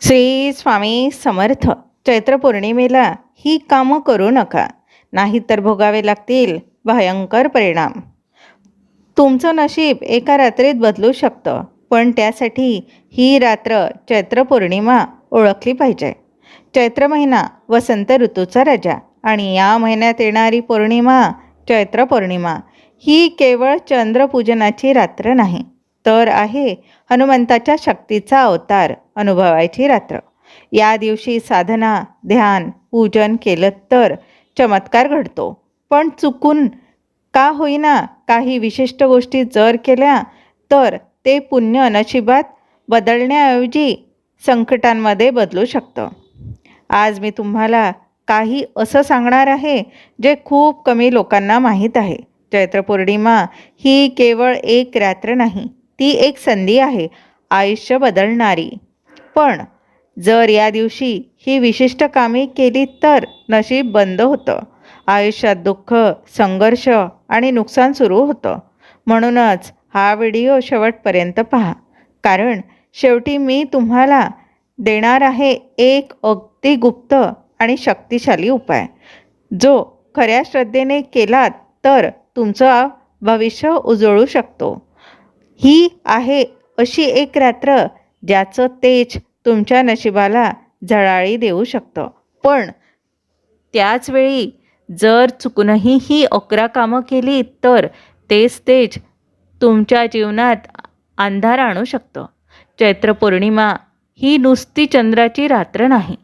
श्री स्वामी समर्थ. चैत्र पौर्णिमेला ही कामं करू नका. नाहीतर भोगावे लागतील भयंकर परिणाम. तुमचं नशीब एका रात्रीत बदलू शकतं पण त्यासाठी ही रात्र चैत्र पौर्णिमा ओळखली पाहिजे. चैत्र महिना वसंत ऋतूचा राजा आणि या महिन्यात येणारी पौर्णिमा चैत्र पौर्णिमा ही केवळ चंद्रपूजनाची रात्र नाही. तर आहे हनुमंताच्या शक्तीचा अवतार अनुभवायची रात्र. या दिवशी साधना ध्यान पूजन केलं तर चमत्कार घडतो. पण चुकून का होईना काही विशिष्ट गोष्टी जर केल्या तर ते पुण्य नशिबात बदलण्याऐवजी संकटांमध्ये बदलू शकतं. आज मी तुम्हाला काही असं सांगणार आहे जे खूप कमी लोकांना माहीत आहे. चैत्र पौर्णिमा ही केवळ एक रात्र नाही ती एक संधी आहे. आयुष्य बदलणारी. पण जर या दिवशी ही विशिष्ट कामे केली तर नशीब बंद होतं. आयुष्यात दुःख संघर्ष आणि नुकसान सुरू होतं. म्हणूनच हा व्हिडिओ शेवटपर्यंत पहा. कारण शेवटी मी तुम्हाला देणार आहे एक अगदी गुप्त आणि शक्तिशाली उपाय. जो खऱ्या श्रद्धेने केलात तर तुमचं भविष्य उजळू शकतो. ही आहे अशी एक रात्र ज्याचं तेज तुमच्या नशिबाला झळाळी देऊ शकतं. पण त्याचवेळी जर चुकूनही ही अकरा कामं केली तर तेच तेज तुमच्या जीवनात अंधार आणू शकतं. चैत्र पौर्णिमा ही नुसती चंद्राची रात्र नाही.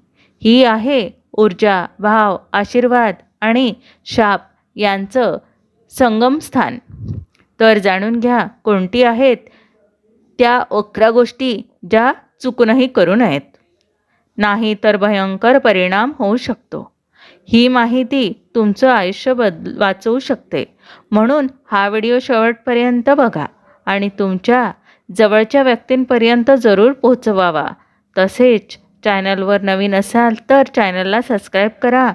ही आहे ऊर्जा भाव आशीर्वाद आणि शाप यांचं संगमस्थान. तर जाणून घ्या कोणती आहेत त्या अकरा गोष्टी ज्या चुकूनही करू नयेत. नाही तर भयंकर परिणाम होऊ शकतो. ही माहिती तुमचं आयुष्य बद वाचवू शकते. म्हणून हा व्हिडिओ शेवटपर्यंत बघा आणि तुमच्या जवळच्या व्यक्तींपर्यंत जरूर पोहोचवावा. तसेच चॅनलवर नवीन असाल तर चॅनलला सबस्क्राईब करा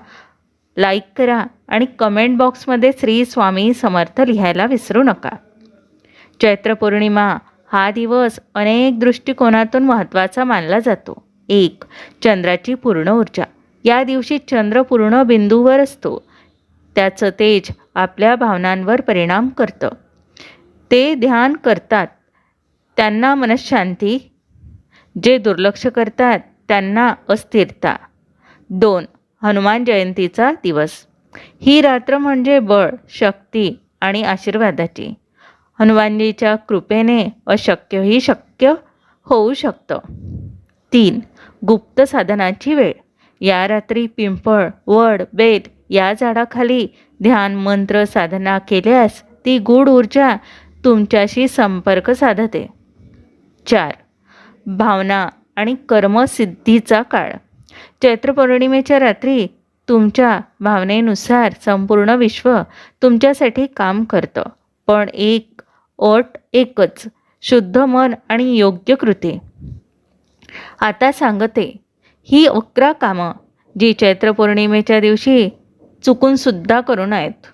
लाईक करा आणि कमेंट बॉक्समध्ये श्री स्वामी समर्थ लिहायला विसरू नका. चैत्र पौर्णिमा हा दिवस अनेक दृष्टिकोनातून महत्त्वाचा मानला जातो. एक चंद्राची पूर्ण ऊर्जा. या दिवशी चंद्र पूर्ण बिंदूवर असतो. त्याचं तेज आपल्या भावनांवर परिणाम करतं. ते ध्यान करतात. त्यांना मनशांती जे दुर्लक्ष करतात त्यांना अस्थिरता. दोन हनुमान जयंतीचा दिवस. ही रात्र म्हणजे बळ शक्ती आणि आशीर्वादाची. हनुमानजीच्या कृपेने अशक्यही शक्य होऊ शकतं. तीन गुप्त साधनाची वेळ. या रात्री पिंपळ वड बेट या झाडाखाली ध्यान मंत्र साधना केल्यास ती गूढ ऊर्जा तुमच्याशी संपर्क साधते. चार भावना आणि कर्मसिद्धीचा काळ. चैत्र पौर्णिमेच्या रात्री तुमच्या भावनेनुसार संपूर्ण विश्व तुमच्यासाठी काम करतं. पण एक अट एकच शुद्ध मन आणि योग्य कृती. आता सांगते ही अकरा कामं जी चैत्र पौर्णिमेच्या दिवशी चुकूनसुद्धा करू नयेत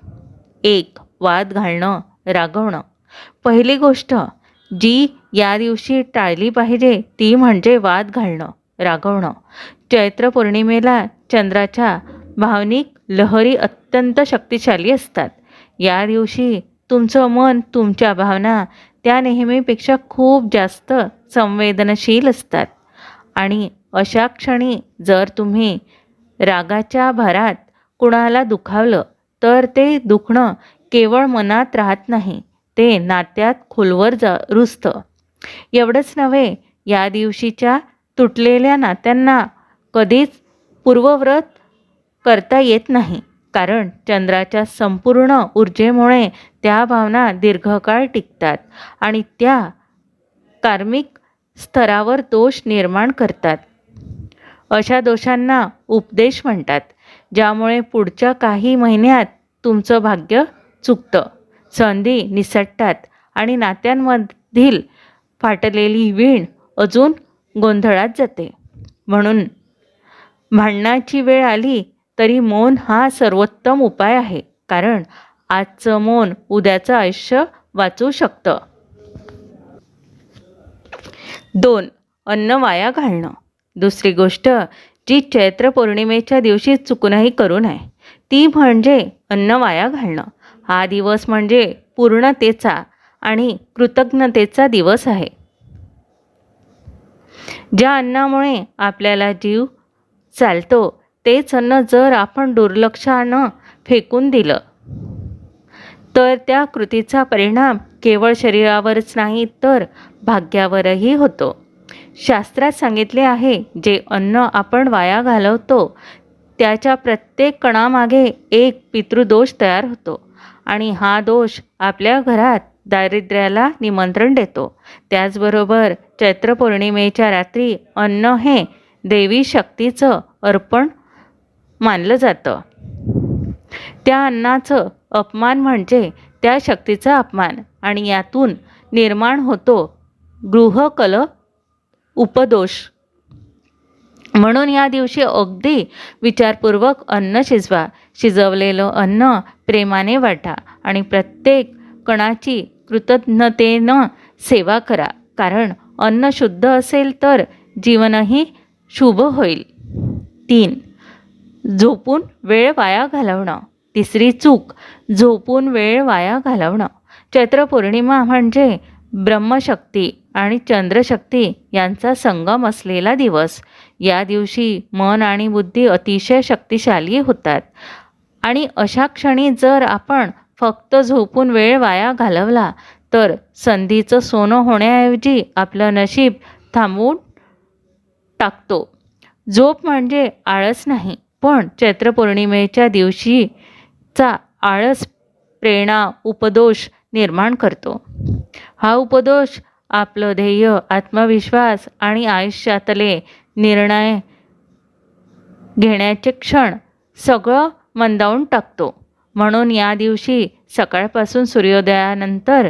एक वाद घालणं रागवणं. पहिली गोष्ट जी या दिवशी टाळली पाहिजे ती म्हणजे वाद घालणं रागवणं. चैत्र पौर्णिमेला चंद्राच्या भावनिक लहरी अत्यंत शक्तिशाली असतात. या दिवशी तुमचं मन तुमच्या भावना त्या नेहमीपेक्षा खूप जास्त संवेदनशील असतात. आणि अशा क्षणी जर तुम्ही रागाच्या भरात कुणाला दुखावलं तर ते दुखणं केवळ मनात राहत नाही ते नात्यात खोलवर जा रुजतं. एवढंच नव्हे या दिवशीच्या तुटलेल्या नात्यांना कधीच पूर्वव्रत करता येत नाही. कारण चंद्राच्या संपूर्ण ऊर्जेमुळे त्या भावना दीर्घकाळ टिकतात आणि त्या कार्मिक स्तरावर दोष निर्माण करतात. अशा दोषांना उपदेश म्हणतात ज्यामुळे पुढच्या काही महिन्यात तुमचं भाग्य चुकतं. संधी निसटतात आणि नात्यांमधील फाटलेली वीण अजून गोंधळात जाते. म्हणून भांडणाची वेळ आली तरी मौन हा सर्वोत्तम उपाय आहे. कारण आजचं मौन उद्याचं आयुष्य वाचू शकतं. दोन अन्न वाया घालणं. दुसरी गोष्ट जी चैत्र पौर्णिमेच्या दिवशी चुकूनही करू नये ती म्हणजे अन्न वाया घालणं. हा दिवस म्हणजे पूर्णतेचा आणि कृतज्ञतेचा दिवस आहे. ज्या अन्नामुळे आपल्याला जीव चालतो. तेच अन्न जर आपण दुर्लक्षानं फेकून दिलं तर त्या कृतीचा परिणाम केवळ शरीरावरच नाही तर भाग्यावरही होतो. शास्त्रात सांगितले आहे जे अन्न आपण वाया घालवतो त्याच्या प्रत्येक कणामागे एक पितृदोष तयार होतो आणि हा दोष आपल्या घरात दारिद्र्याला निमंत्रण देतो. त्याचबरोबर चैत्र पौर्णिमेच्या रात्री अन्न हे देवी शक्तीचं अर्पण मानलं जातं. त्या अन्नाचं अपमान म्हणजे त्या शक्तीचा अपमान आणि यातून निर्माण होतो गृहकल उपदोष. म्हणून या दिवशी अगदी विचारपूर्वक अन्न शिजवा. शिजवलेलं अन्न प्रेमाने वाटा आणि प्रत्येक कणाची कृतज्ञतेनं सेवा करा. कारण अन्न शुद्ध असेल तर जीवनही शुभ होईल. तीन झोपून वेळ वाया घालवणं. तिसरी चूक झोपून वेळ वाया घालवणं. चैत्र पौर्णिमा म्हणजे ब्रह्मशक्ती आणि चंद्रशक्ती यांचा संगम असलेला दिवस. या दिवशी मन आणि बुद्धी अतिशय शक्तिशाली होतात. आणि अशा क्षणी जर आपण फक्त झोपून वेळ वाया घालवला तर संधीचं सोनं होण्याऐवजी आपलं नशीब थांबवून टाकतो. झोप म्हणजे आळस नाही पण चैत्रपौर्णिमेच्या दिवशीचा आळस प्रेरणा उपदोष निर्माण करतो. हा उपदोष आपलं ध्येय आत्मविश्वास आणि आयुष्यातले निर्णय घेण्याचे क्षण सगळं मंदावून टाकतो. म्हणून या दिवशी सकाळपासून सूर्योदयानंतर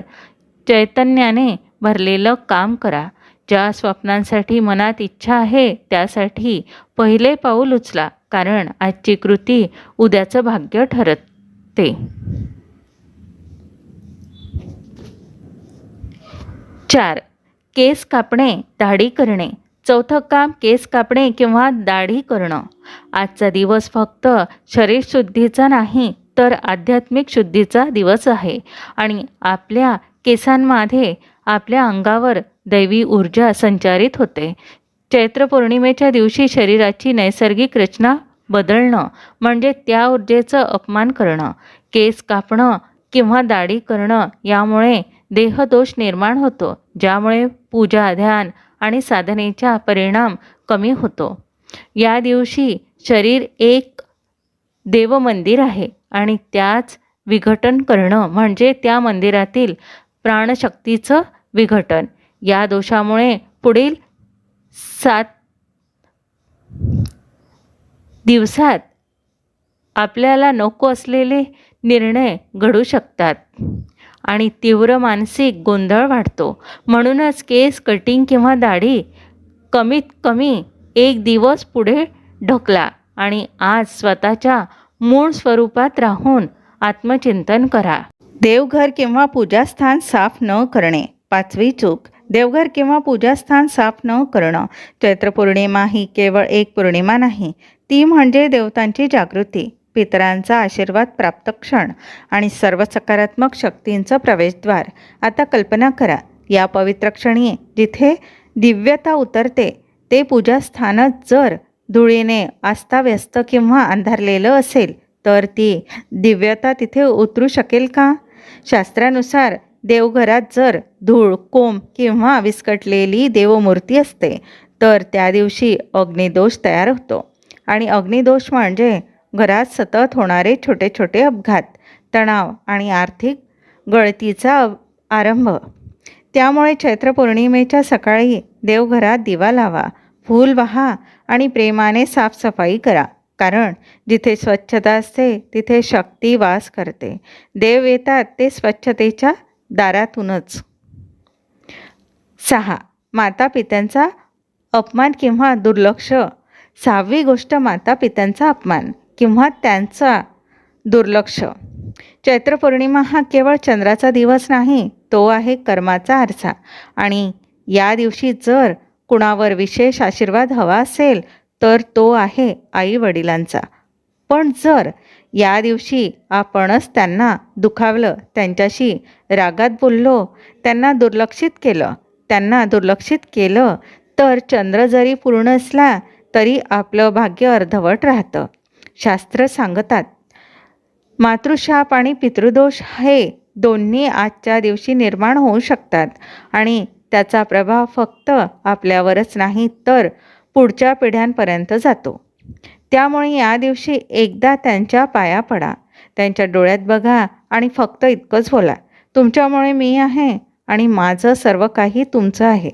चैतन्याने भरलेलं काम करा. ज्या स्वप्नांसाठी मनात इच्छा आहे त्यासाठी पहिले पाऊल उचला कारण आजची कृती उद्याचं भाग्य ठरते. चार केस कापणे दाढी करणे. चौथं काम केस कापणे किंवा दाढी करणं. आजचा दिवस फक्त शरीरशुद्धीचा नाही तर आध्यात्मिक शुद्धीचा दिवस आहे. आणि आपल्या केसांमध्ये आपल्या अंगावर दैवी ऊर्जा संचारित होते. चैत्र पौर्णिमेच्या दिवशी शरीराची नैसर्गिक रचना बदलणं म्हणजे त्या ऊर्जेचं अपमान करणं केस कापणं किंवा दाढी करणं यामुळे देहदोष निर्माण होतो ज्यामुळे पूजा ध्यान आणि साधनेचा परिणाम कमी होतो. या दिवशी शरीर एक देवमंदिर आहे आणि त्याच विघटन करणं म्हणजे त्या मंदिरातील प्राणशक्तीचं विघटन. या दोषामुळे पुढील सात दिवसात आपल्याला नको असलेले निर्णय घडू शकतात आणि तीव्र मानसिक गोंधळ वाढतो. म्हणूनच केस कटिंग किंवा दाढी कमीत कमी एक दिवस पुढे ढकला आणि आज स्वतःच्या मूळ स्वरूपात राहून आत्मचिंतन करा. देवघर किंवा पूजास्थान साफ न करणे. पाचवी चूक देवघर किंवा पूजास्थान साफ न करणं. चैत्र पौर्णिमा ही केवळ एक पौर्णिमा नाही ती म्हणजे देवतांची जागृती पितरांचा आशीर्वाद प्राप्त क्षण आणि सर्व सकारात्मक शक्तींचं प्रवेशद्वार. आता कल्पना करा या पवित्र क्षणी जिथे दिव्यता उतरते ते पूजास्थानच जर धुळीने अस्ताव्यस्त किंवा अंधारलेलं असेल तर ती दिव्यता तिथे उतरू शकेल का? शास्त्रानुसार देवघरात जर धूळ कोंब किंवा विस्कटलेली देवमूर्ती असते तर त्या दिवशी अग्निदोष तयार होतो. आणि अग्निदोष म्हणजे घरात सतत होणारे छोटे छोटे अपघात तणाव आणि आर्थिक गळतीचा अव- आरंभ. त्यामुळे चैत्र पौर्णिमेच्या सकाळी देवघरात दिवा लावा फूल वाहा आणि प्रेमाने साफसफाई करा. कारण जिथे स्वच्छता असते तिथे शक्ती वास करते. देव येतात ते स्वच्छतेच्या दारातूनच. सहा. माता पित्यांचा अपमान किंवा दुर्लक्ष. सहावी गोष्ट माता पित्यांचा अपमान किंवा त्यांचा दुर्लक्ष. चैत्र पौर्णिमा हा केवळ चंद्राचा दिवस नाही तो आहे कर्माचा आरसा. आणि या दिवशी जर कुणावर विशेष आशीर्वाद हवा असेल तर तो आहे आई वडिलांचा पण जर या दिवशी आपणच त्यांना दुखावलं त्यांच्याशी रागात बोललो त्यांना दुर्लक्षित केलं त्यांना दुर्लक्षित केलं तर चंद्र जरी पूर्ण असला तरी आपलं भाग्य अर्धवट राहतं. शास्त्र सांगतात मातृशाप आणि पितृदोष हे दोन्ही आजच्या दिवशी निर्माण होऊ शकतात आणि त्याचा प्रभाव फक्त आपल्यावरच नाही तर पुढच्या पिढ्यांपर्यंत जातो. त्यामुळे या दिवशी एकदा त्यांच्या पाया पडा. त्यांच्या डोळ्यात बघा आणि फक्त इतकंच बोला तुमच्यामुळे मी आहे आणि माझं सर्व काही तुमचं आहे.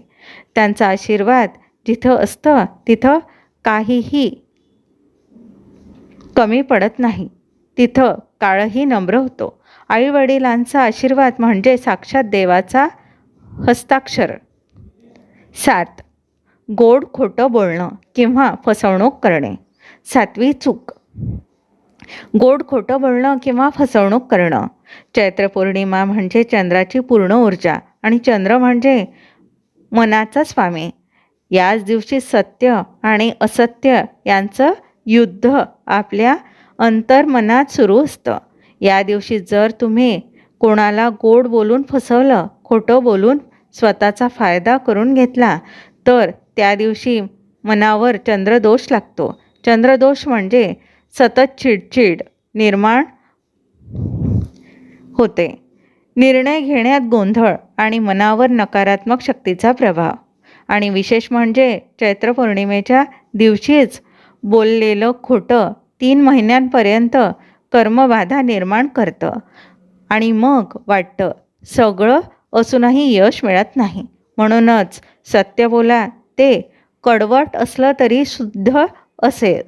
त्यांचा आशीर्वाद जिथं असतं तिथं काहीही कमी पडत नाही. तिथं काळही नम्र होतो. आई वडिलांचा आशीर्वाद म्हणजे साक्षात देवाचा हस्ताक्षर. सात गोड खोटं बोलणं किंवा फसवणूक करणे. सातवी चूक. गोड खोटं बोलणं किंवा फसवणूक करणं. चैत्र पौर्णिमा म्हणजे चंद्राची पूर्ण ऊर्जा आणि चंद्र म्हणजे मनाचा स्वामी. याच दिवशी सत्य आणि असत्य यांचं युद्ध आपल्या अंतर्मनात सुरू असतं. या दिवशी जर तुम्ही कोणाला गोड बोलून फसवलं खोटं बोलून स्वतःचा फायदा करून घेतला तर त्या दिवशी मनावर चंद्रदोष लागतो. चंद्रदोष म्हणजे सतत चिडचिड निर्माण होते. निर्णय घेण्यात गोंधळ आणि मनावर नकारात्मक शक्तीचा प्रभाव. आणि विशेष म्हणजे चैत्र पौर्णिमेच्या दिवशीच बोललेलं खोटं तीन महिन्यांपर्यंत कर्मबाधा निर्माण करतं. आणि मग वाटतं सगळं असूनही यश मिळत नाही. म्हणूनच सत्य बोला ते कडवट असलं तरी शुद्ध असेल.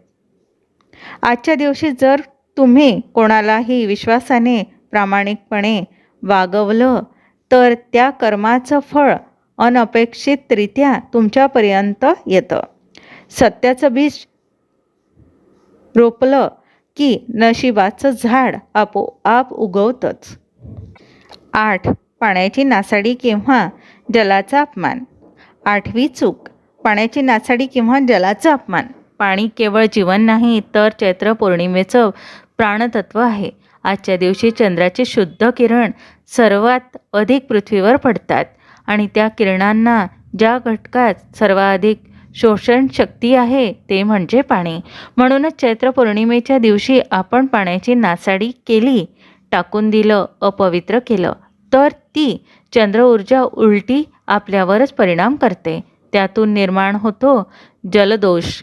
आजच्या दिवशी जर तुम्ही कोणालाही विश्वासाने प्रामाणिकपणे वागवलं तर त्या कर्माचं फळ अनपेक्षितरित्या तुमच्यापर्यंत येतं. सत्याचं बीज रोपलं की नशिबाचं झाड आपोआप उगवतंच. आठ. पाण्याची नासाडी किंवा जलाचा अपमान. आठवी चूक. पाण्याची नासाडी किंवा जलाचा अपमान. पाणी केवळ जीवन नाही तर चैत्र पौर्णिमेचं प्राणतत्व आहे. आजच्या दिवशी चंद्राचे शुद्ध किरण सर्वात अधिक पृथ्वीवर पडतात आणि त्या किरणांना ज्या घटकात सर्वाधिक शोषण शक्ती आहे ते म्हणजे पाणी. म्हणूनच चैत्र पौर्णिमेच्या दिवशी आपण पाण्याची नासाडी केली टाकून दिलं अपवित्र केलं तर ती चंद्र ऊर्जा उलटी आपल्यावरच परिणाम करते. त्यातून निर्माण होतो जलदोष.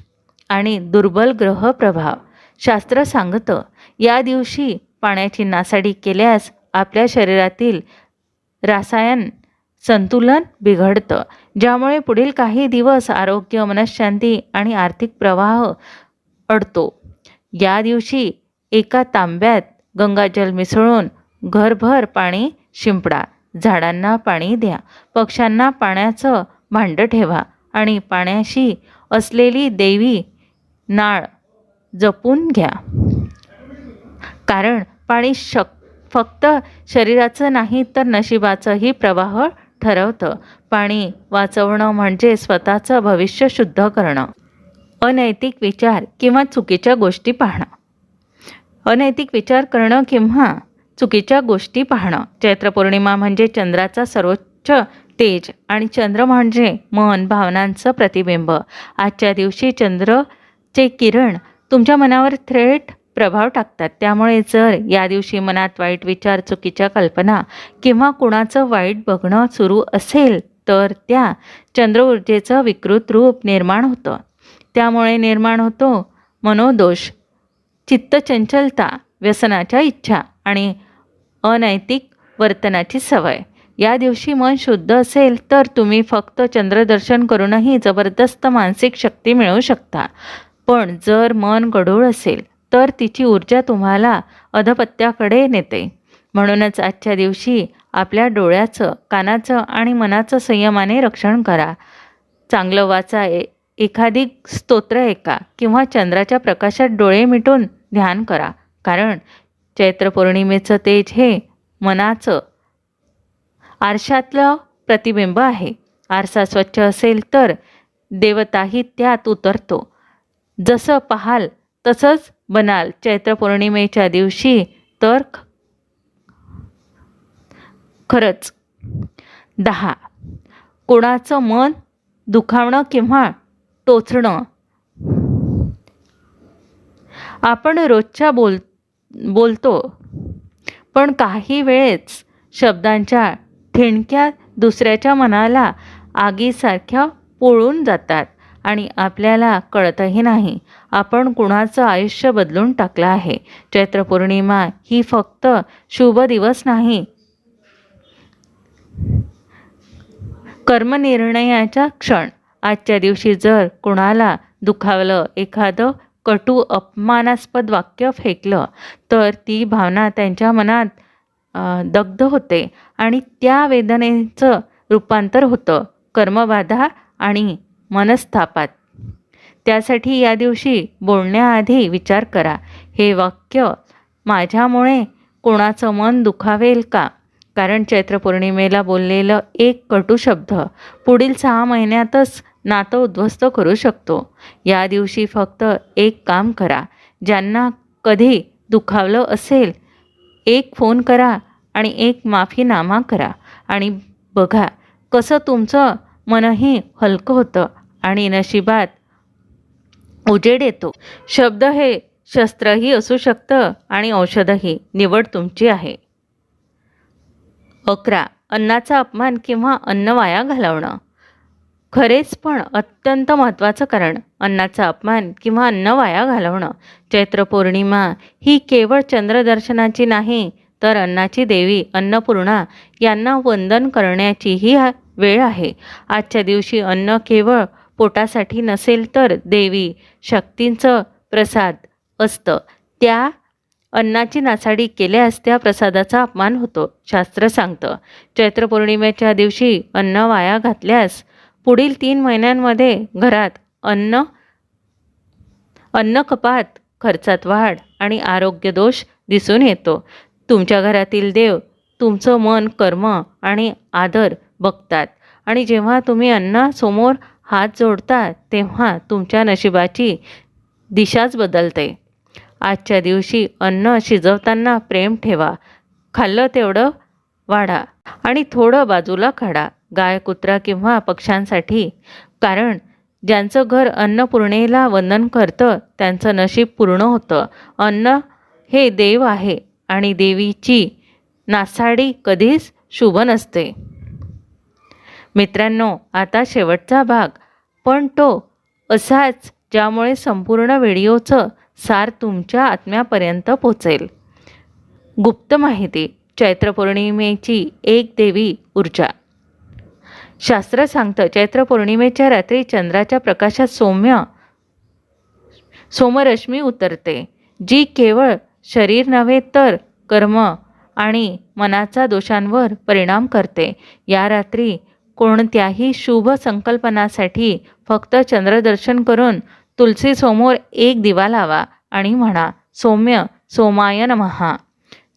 आणि दुर्बल ग्रह प्रभाव शास्त्र सांगतं या दिवशी पाण्याची नासाडी केल्यास आपल्या शरीरातील रासायन संतुलन बिघडतं ज्यामुळे पुढील काही दिवस आरोग्य मनशांती आणि आर्थिक प्रवाह अडतो. या दिवशी एका तांब्यात गंगाजल मिसळून घरभर पाणी शिंपडा. झाडांना पाणी द्या. पक्ष्यांना पाण्याचं भांडं ठेवा आणि पाण्याशी असलेली देवी नाळ जपून घ्या. कारण पाणी शक फक्त शरीराचं नाही तर नशिबाचंही प्रवाह ठरवतं. पाणी वाचवणं म्हणजे स्वतःचं भविष्य शुद्ध करणं. अनैतिक विचार किंवा चुकीच्या गोष्टी पाहणं. अनैतिक विचार करणं किंवा चुकीच्या गोष्टी पाहणं. चैत्र पौर्णिमा म्हणजे चंद्राचा सर्वोच्च तेज आणि चंद्र म्हणजे मन भावनांचं प्रतिबिंब. आजच्या दिवशी चंद्र चे किरण तुमच्या मनावर थेट प्रभाव टाकतात. त्यामुळे जर या दिवशी मनात वाईट विचार चुकीच्या कल्पना किंवा कुणाचं वाईट बघणं सुरू असेल तर त्या चंद्र ऊर्जेचं विकृत रूप निर्माण होतं. त्यामुळे निर्माण होतो मनोदोष चित्तचंचलता व्यसनाच्या इच्छा आणि अनैतिक वर्तनाची सवय. या दिवशी मन शुद्ध असेल तर तुम्ही फक्त चंद्रदर्शन करूनही जबरदस्त मानसिक शक्ती मिळवू शकता. पण जर मन गढूळ असेल तर तिची ऊर्जा तुम्हाला अधपत्याकडे नेते. म्हणूनच आजच्या दिवशी आपल्या डोळ्याचं कानाचं आणि मनाचं संयमाने रक्षण करा. चांगलं वाचा ए एखादी स्तोत्र ऐका किंवा चंद्राच्या प्रकाशात डोळे मिटून ध्यान करा. कारण चैत्र पौर्णिमेचं तेज हे मनाचं आरशातलं प्रतिबिंब आहे. आरसा स्वच्छ असेल तर देवताही त्यात उतरतो. जसं पाहाल तसंच बनाल. चैत्र पौर्णिमेच्या दिवशी तर ख- खरंच. दहा. कोणाचं मन दुखावणं किंवा टोचणं? आपण रोजच्या बोल बोलतो पण काही वेळेस शब्दांच्या ठिणक्या दुसऱ्याच्या मनाला आगीसारख्या पोळून जातात. आणि आपल्याला कळतही नाही. आपण कुणाचं आयुष्य बदलून टाकलं आहे. चैत्र पौर्णिमा ही फक्त शुभ दिवस नाही. कर्मनिर्णयाचा क्षण. आजच्या दिवशी जर कुणाला दुखावलं एखादं कटू अपमानास्पद वाक्य फेकलं तर ती भावना त्यांच्या मनात दग्ध होते आणि त्या वेदनेचं रूपांतर होतं. कर्मबाधा आणि मनस्थापात त्यासाठी या दिवशी बोलण्याआधी विचार करा हे वाक्य माझ्यामुळे कोणाचं मन दुखावेल का? कारण चैत्र पौर्णिमेला बोललेलं एक कटू शब्द पुढील सहा महिन्यातच नातं उद्ध्वस्त करू शकतो. या दिवशी फक्त एक काम करा ज्यांना कधी दुखावलं असेल एक फोन करा आणि एक माफीनामा करा. आणि बघा कसं तुमचं मनही हलकं होतं. आणि नशिबात उजेड येतो. शब्द हे शस्त्रही असू शकतं आणि औषधही. निवड तुमची आहे. अकरा. अन्नाचा अपमान किंवा अन्न वाया घालवणं. खरेच पण अत्यंत महत्त्वाचं कारण. अन्नाचा अपमान किंवा अन्न वाया घालवणं. चैत्र पौर्णिमा ही केवळ चंद्रदर्शनाची नाही तर अन्नाची देवी अन्नपूर्णा यांना वंदन करण्याचीही वेळ आहे. आजच्या दिवशी अन्न केवळ पोटासाठी नसेल तर देवी शक्तींचं प्रसाद असतं. त्या अन्नाची नासाडी केल्यास त्या प्रसादाचा अपमान होतो शास्त्र सांगतं. चैत्र पौर्णिमेच्या दिवशी अन्न वाया घातल्यास पुढील तीन महिन्यांमध्ये घरात अन्न अन्न कपात खर्चात वाढ आणि आरोग्य दोष दिसून येतो. तुमच्या घरातील देव तुमचं मन कर्म आणि आदर बघतात आणि जेव्हा तुम्ही अन्नासमोर हात जोडता तेव्हा तुमच्या नशिबाची दिशाच बदलते. आजच्या दिवशी अन्न शिजवताना प्रेम ठेवा. खाल्लं तेवढं वाढा आणि थोडं बाजूला काढा. गाय कुत्रा किंवा पक्ष्यांसाठी. कारण ज्यांचं घर अन्नपूर्णेला वंदन करतं त्यांचं नशीब पूर्ण होतं. अन्न हे देव आहे आणि देवीची नासाडी कधीच शुभ नसते. मित्रांनो आता शेवटचा भाग. पण तो असाच ज्यामुळे संपूर्ण व्हिडिओचं सार तुमच्या आत्म्यापर्यंत पोचेल. गुप्त माहिती. चैत्र पौर्णिमेची एक देवी ऊर्जा. शास्त्र सांगतं चैत्र पौर्णिमेच्या रात्री चंद्राच्या प्रकाशात सौम्य सोमरश्मी उतरते जी केवळ शरीर नव्हे तर कर्म आणि मनाचा दोषांवर परिणाम करते. या रात्री कोणत्याही शुभ संकल्पनासाठी फक्त चंद्रदर्शन करून तुलसीसमोर एक दिवा लावा आणि म्हणा सौम्य सोमाय नमहा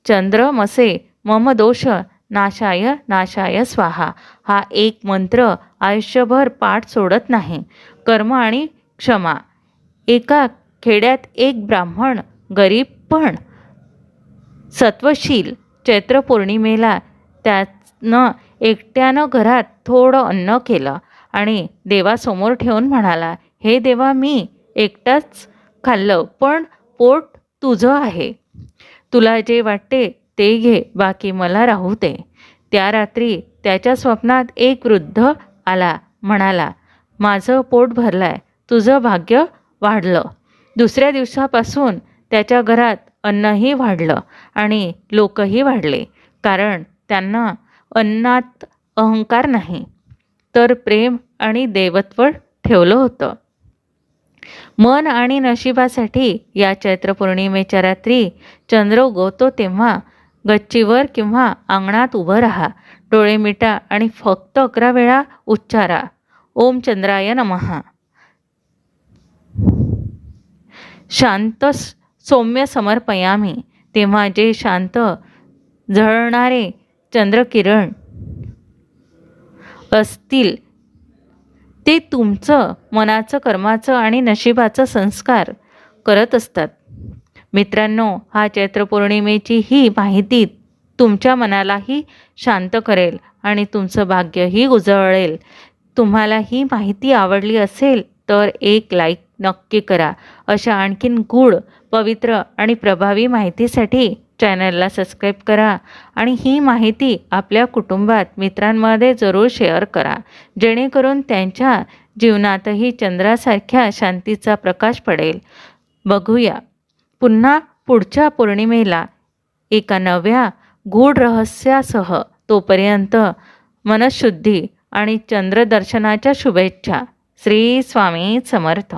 चंद्रमसे मम दोष नाशाय नाशाय स्वाहा. हा एक मंत्र आयुष्यभर पाठ सोडत नाही. कर्म आणि क्षमा. एका खेड्यात एक ब्राह्मण गरीब पण सत्वशील चैत्र पौर्णिमेला त्यानं एकट्यानं घरात थोडं अन्न केलं आणि देवासमोर ठेवून म्हणाला हे देवा मी एकटाच खाल्लं पण पोट तुझं आहे. तुला जे वाटते ते घे बाकी मला राहू दे. त्या रात्री त्याच्या स्वप्नात एक वृद्ध आला म्हणाला माझं पोट भरलंय तुझं भाग्य वाढलं. दुसऱ्या दिवसापासून त्याच्या घरात अन्नही वाढलं आणि लोकही वाढले कारण त्यांना अन्नात अहंकार नाही तर प्रेम आणि देवत्व ठेवलं होतं. मन आणि नशिबासाठी या चैत्र पौर्णिमेच्या रात्री चंद्र उगवतो तेव्हा गच्चीवर किंवा अंगणात उभं राहा डोळे मिटा आणि फक्त अकरा वेळा उच्चारा. ओम चंद्राय नमहा शांत सौम्य समर्पयामी तेव्हा जे शांत झळणारे चंद्रकिरण असतील ते तुमचं मनाचं कर्माचं आणि नशिबाचं संस्कार करत असतात. मित्रांनो हा चैत्रपौर्णिमेची ही माहिती तुमच्या मनालाही शांत करेल आणि तुमचं भाग्यही उजळेल. तुम्हाला ही माहिती आवडली असेल तर एक लाईक नक्की करा. अशा आणखीन गूढ पवित्र आणि प्रभावी माहितीसाठी चॅनलला सबस्क्राईब करा आणि ही माहिती आपल्या कुटुंबात मित्रांमध्ये जरूर शेअर करा जेणेकरून त्यांच्या जीवनातही चंद्रासारख्या शांतीचा प्रकाश पडेल. बघूया. पुन्हा पुढच्या पौर्णिमेला एका नव्या गूढ रहस्यासह तोपर्यंत मनशुद्धी आणि चंद्रदर्शनाच्या शुभेच्छा. श्री स्वामी समर्थ.